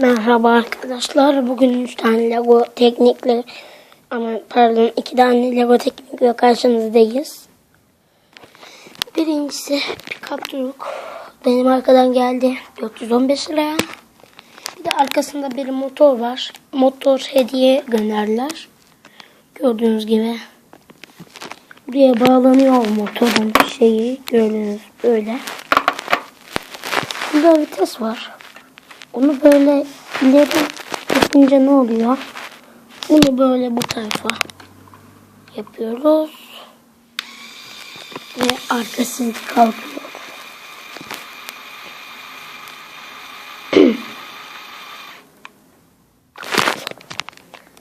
Merhaba arkadaşlar. Bugün 3 tane Lego teknikle ama pardon 2 tane Lego teknikle karşınızdayız. Birincisi pick-up. Benim arkadan geldi. 415 liraya. Bir de arkasında bir motor var. Motor hediye gönderdiler. Gördüğünüz gibi. Buraya bağlanıyor motorun şeyi. Gördüğünüz böyle. Burada vites var. Onu böyle ileri yapınca ne oluyor? Bunu böyle bu tarafa yapıyoruz. Ve arkasını kalkıyor.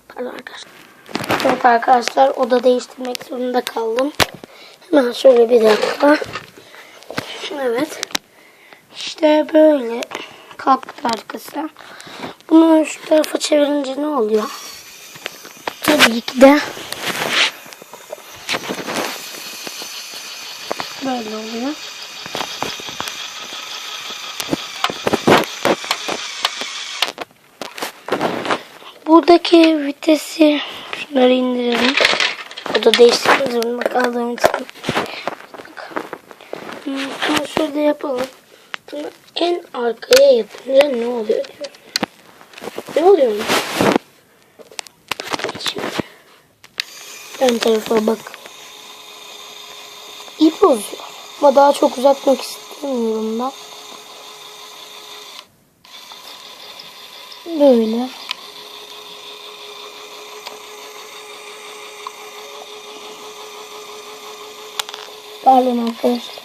Pardon arkadaşlar. Evet arkadaşlar oda değiştirmek zorunda kaldım. Hemen şöyle bir dakika. Evet. İşte böyle kalktı arkası. Bunu şu tarafa çevirince ne oluyor? Tabii ki de böyle oluyor. Buradaki vitesi şunları indirelim. O da değiştirmek zorunda kaldığım için. Bunu şöyle yapalım. Bunu en arkaya yapınca ne oluyor? Ne oluyor ön tarafa bak. İp bozuyor. Ama daha çok uzatmak istemiyorum ben. Böyle. Pardon arkadaşlar.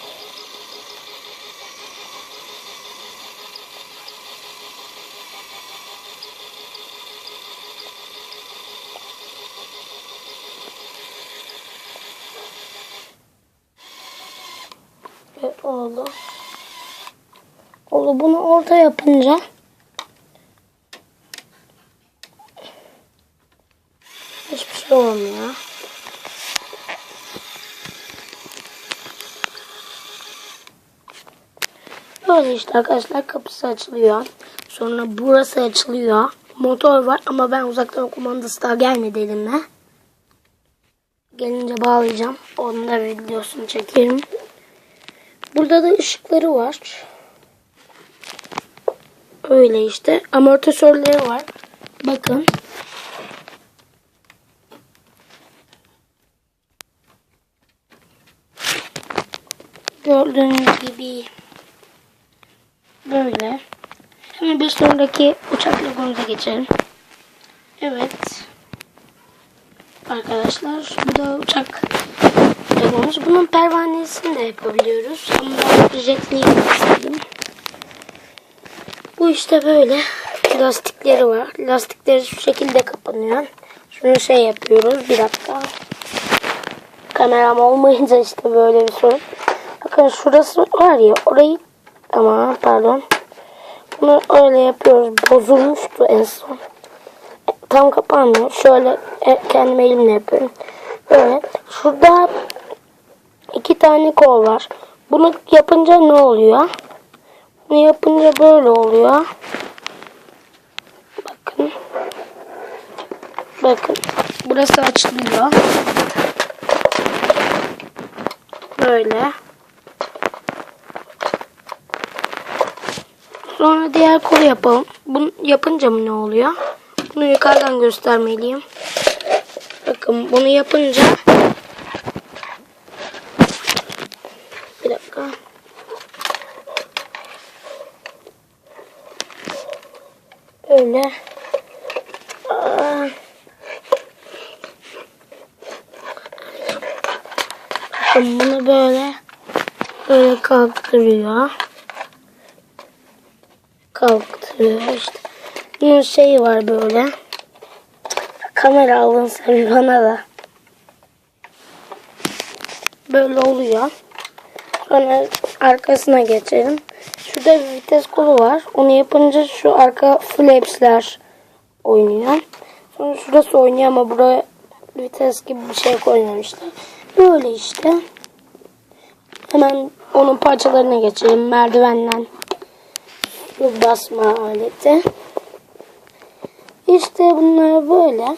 Evet oldu. Oldu bunu orta yapınca hiçbir şey olmuyor. Böyle işte arkadaşlar kapısı açılıyor. Sonra burası açılıyor. Motor var ama ben uzaktan kumandası daha gelmedi elime. Gelince bağlayacağım. Onun da videosunu çekerim. Burada da ışıkları var. Öyle işte. Amortisörleri var. Bakın. Gördüğünüz gibi böyle. Hemen bir sonraki uçak logomuza geçelim. Evet. Arkadaşlar bu da uçak logomuz. Bunun pervanesini de yapabiliyoruz. Ama ücretliyim istedim. Bu işte böyle lastikleri var. Lastikleri şu şekilde kapanıyor. Şunu şey yapıyoruz. Bir dakika. Kameram olmayınca işte böyle bir sorun. Bakın şurası var ya orayı ama pardon. Bunu öyle yapıyoruz. Bozulmuştu en son. E, Tam kapanmıyor. Şöyle e, kendim elimle yapıyorum. Böyle. Şurada iki tane kol var. Bunu yapınca ne oluyor? Bunu yapınca böyle oluyor. Bakın. Bakın. Burası açılıyor. Böyle. Sonra diğer kolu yapalım. Bunu yapınca mı ne oluyor? Bunu yukarıdan göstermeliyim. Bakın bunu yapınca bir dakika. Öyle. Aa. Bunu böyle böyle kaldırıyor. Kalktırıyor işte. Bunun şeyi var böyle. Kamera alınsa bir bana da. Böyle oluyor. Sonra arkasına geçelim. Şurada bir vites kolu var. Onu yapınca şu arka flapsler oynuyor. Sonra şurası oynuyor ama buraya vites gibi bir şey koymamışlar. Böyle işte. Hemen onun parçalarına geçelim. Merdivenden su basma aleti. İşte bunlar böyle.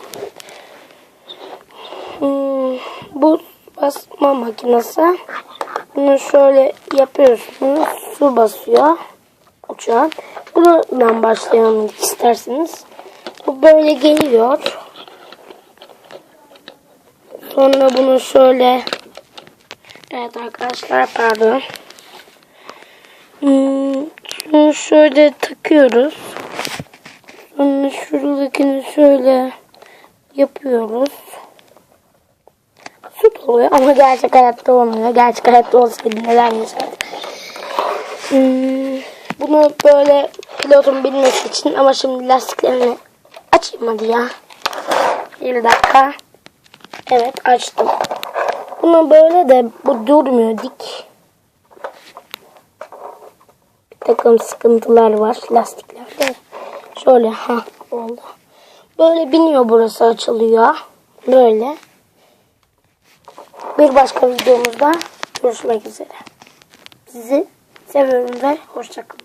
Hmm, bu basma makinesi. Bunu şöyle yapıyorsunuz. Su basıyor. Uçağın. Buradan başlayalım isterseniz. Bu böyle geliyor. Sonra bunu şöyle Evet arkadaşlar pardon. Hmm, şunu şöyle takıyoruz. Sonra şuradakini şöyle yapıyoruz. Süt oluyor ama gerçek hayatta olmuyor. Gerçek hayatta olsaydı neler yaşardı. Hmm, bunu böyle pilotun bilmesi için ama şimdi lastiklerini açayım hadi ya. Bir dakika. Evet açtım. Bunu böyle de bu durmuyor dik. Bir takım sıkıntılar var lastiklerde. Şöyle ha oldu. Böyle biniyor burası açılıyor. Böyle. Bir başka videomuzda görüşmek üzere. Sizi seviyorum ve hoşçakalın.